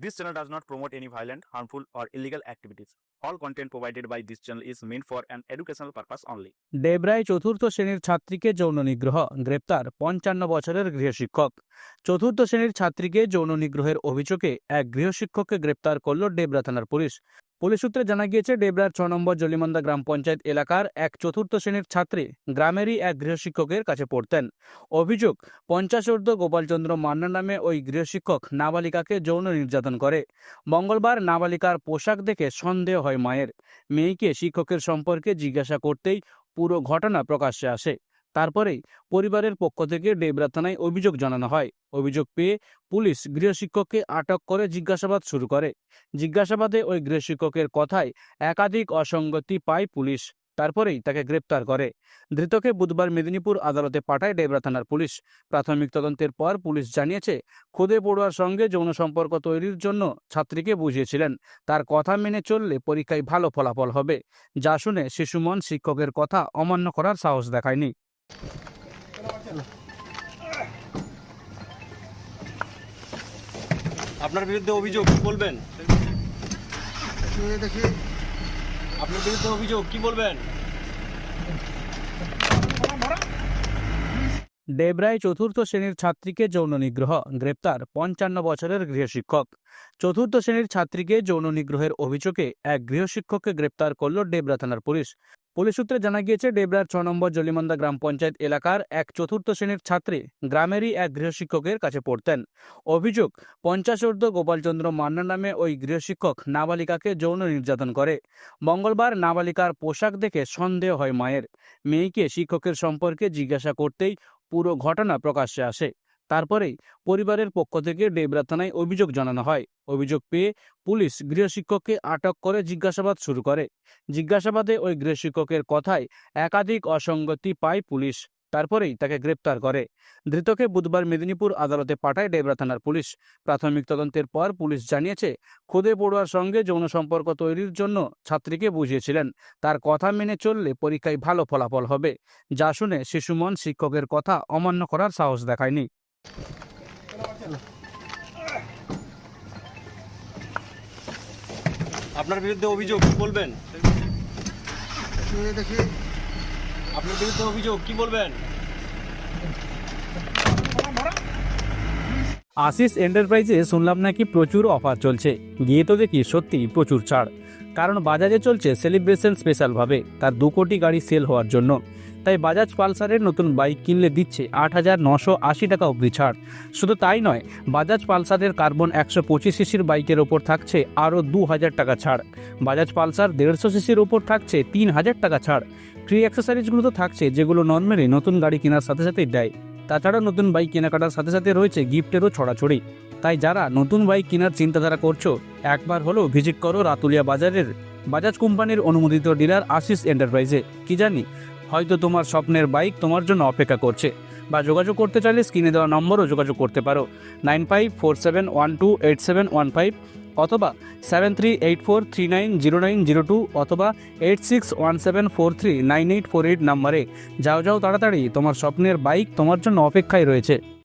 This channel does not promote any violent, harmful, or illegal activities. All content provided by this channel is meant for an educational purpose only. Debray চতুর্থ শ্রেণির ছাত্রীকে যৌন নিগ্রহ গ্রেপ্তার পঞ্চান্ন বছরের গৃহশিক্ষক চতুর্থ শ্রেণির ছাত্রীকে যৌন নিগ্রহের অভিযোগে এক গৃহশিক্ষককে গ্রেপ্তার করল ডেবরা থানার পুলিশ পুলিশ সূত্রে জানা গিয়েছে ডেবরার ছ নম্বর জলিমন্দা গ্রাম পঞ্চায়েত এলাকার এক চতুর্থ শ্রেণির ছাত্রী গ্রামেরই এক গৃহশিক্ষকের কাছে পড়তেন। অভিযোগ পঞ্চাশোর্ধ গোপালচন্দ্র মান্না নামে ওই গৃহশিক্ষক নাবালিকাকে যৌন নির্যাতন করে। মঙ্গলবার নাবালিকার পোশাক দেখে সন্দেহ হয় মায়ের। মেয়েকে শিক্ষকের সম্পর্কে জিজ্ঞাসা করতেই পুরো ঘটনা প্রকাশ্যে আসে। তারপরেই পরিবারের পক্ষ থেকে ডেবরা থানায় অভিযোগ জানানো হয়। অভিযোগ পেয়ে পুলিশ গৃহশিক্ষককে আটক করে জিজ্ঞাসাবাদ শুরু করে। জিজ্ঞাসাবাদে ওই গৃহশিক্ষকের কথায় একাধিক অসঙ্গতি পায় পুলিশ, তারপরেই তাকে গ্রেপ্তার করে। ধৃতকে বুধবার মেদিনীপুর আদালতে পাঠায় ডেবরা থানার পুলিশ। প্রাথমিক তদন্তের পর পুলিশ জানিয়েছে খুদে পড়ুয়ার সঙ্গে যৌন সম্পর্ক তৈরির জন্য ছাত্রীকে বুঝিয়েছিলেন। তার কথা মেনে চললে পরীক্ষায় ভালো ফলাফল হবে, যা শুনে শিশুমন শিক্ষকের কথা অমান্য করার সাহস দেখায়নি। আপনার বিরুদ্ধে অভিযোগ কি বলবেন? দেখি আপনার বিরুদ্ধে অভিযোগ কি বলবেন? ডেবরায় চতুর্থ শ্রেণির ছাত্রীকে যৌন নিগ্রহ, গ্রেপ্তার, পঞ্চান্ন বছরের গৃহশিক্ষক চতুর্থ শ্রেণির ছাত্রীকে যৌন নিগ্রহের অভিযোগে এক গৃহশিক্ষককে গ্রেপ্তার করল ডেবরা থানার পুলিশ। পুলিশ সূত্রে জানা গিয়েছে, ডেবরার ছ নম্বর জলিমন্দা গ্রাম পঞ্চায়েত এলাকার এক চতুর্থ শ্রেণির ছাত্রী গ্রামেরই এক গৃহশিক্ষকের কাছে পড়তেন। অভিযোগ পঞ্চাশোর্ধ গোপালচন্দ্র মান্না নামে ওই গৃহশিক্ষক নাবালিকাকে যৌন নির্যাতন করে। মঙ্গলবার নাবালিকার পোশাক দেখে সন্দেহ হয় মায়ের। মেয়েকে শিক্ষকের সম্পর্কে জিজ্ঞাসা করতেই পুরো ঘটনা প্রকাশ্যে আসে। তারপরেই পরিবারের পক্ষ থেকে ডেবরা থানায় অভিযোগ জানানো হয়। অভিযোগ পেয়ে পুলিশ গৃহশিক্ষককে আটক করে জিজ্ঞাসাবাদ শুরু করে। জিজ্ঞাসাবাদে ওই গৃহশিক্ষকের কথায় একাধিক অসঙ্গতি পায় পুলিশ, তারপরেই তাকে গ্রেপ্তার করে। ধৃতকে বুধবার মেদিনীপুর আদালতে পাঠায় ডেবরা থানার পুলিশ। প্রাথমিক তদন্তের পর পুলিশ জানিয়েছে, খুদে পড়ুয়ার সঙ্গে যৌন সম্পর্ক তৈরির জন্য ছাত্রীকে বুঝিয়েছিলেন। তার কথা মেনে চললে পরীক্ষায় ভালো ফলাফল হবে। যা শুনে শিশুমন শিক্ষকের কথা অমান্য করার সাহস দেখায়নি। আপনার বিরুদ্ধে অভিযোগ কি বলবেন? আপনার বিরুদ্ধে অভিযোগ কি বলবেন? আশিস এন্টারপ্রাইজে শুনলাম নাকি প্রচুর অফার চলছে। গিয়ে তো দেখি সত্যি প্রচুর ছাড়। কারণ বাজাজে চলছে সেলিব্রেশন স্পেশালভাবে। তার দু কোটি গাড়ি সেল হওয়ার জন্য। তাই বাজাজ পালসারের নতুন বাইক কিনলে দিচ্ছে আট হাজার নশো আশি টাকা অবধি ছাড়। শুধু তাই নয়, বাজাজ পালসারের কার্বন একশো পঁচিশ সিসির বাইকের ওপর থাকছে আরও দু হাজার টাকা ছাড়। বাজাজ পালসার দেড়শো সিসির ওপর থাকছে তিন হাজার টাকা ছাড়। ফ্রি অ্যাক্সেসরিজগুলো তো থাকছে, যেগুলো নর্মালি নতুন গাড়ি কেনার সাথে সাথেই দেয়। তাছাড়া নতুন বাইক কেনাকাটার সাথে সাথে রয়েছে গিফটেরও ছড়াছড়ি। তাই যারা নতুন বাইক কেনার চিন্তাধারা করছ, একবার হলেও ভিজিট করো রাতুলিয়া বাজারের বাজাজ কোম্পানির অনুমোদিত ডিলার আশিস এন্টারপ্রাইজে। কি জানি, হয়তো তোমার স্বপ্নের বাইক তোমার জন্য অপেক্ষা করছে। বা যোগাযোগ করতে চাইলে স্ক্রিনে দেওয়া নম্বরও যোগাযোগ করতে পারো। Nine five four seven one two eight seven one five অথবা seven three eight four three nine zero nine zero two অথবা eight six one seven four three nine eight four eight নাম্বারে। যাও যাও তাড়াতাড়ি, তোমার স্বপ্নের বাইক তোমার জন্য অপেক্ষায় রয়েছে।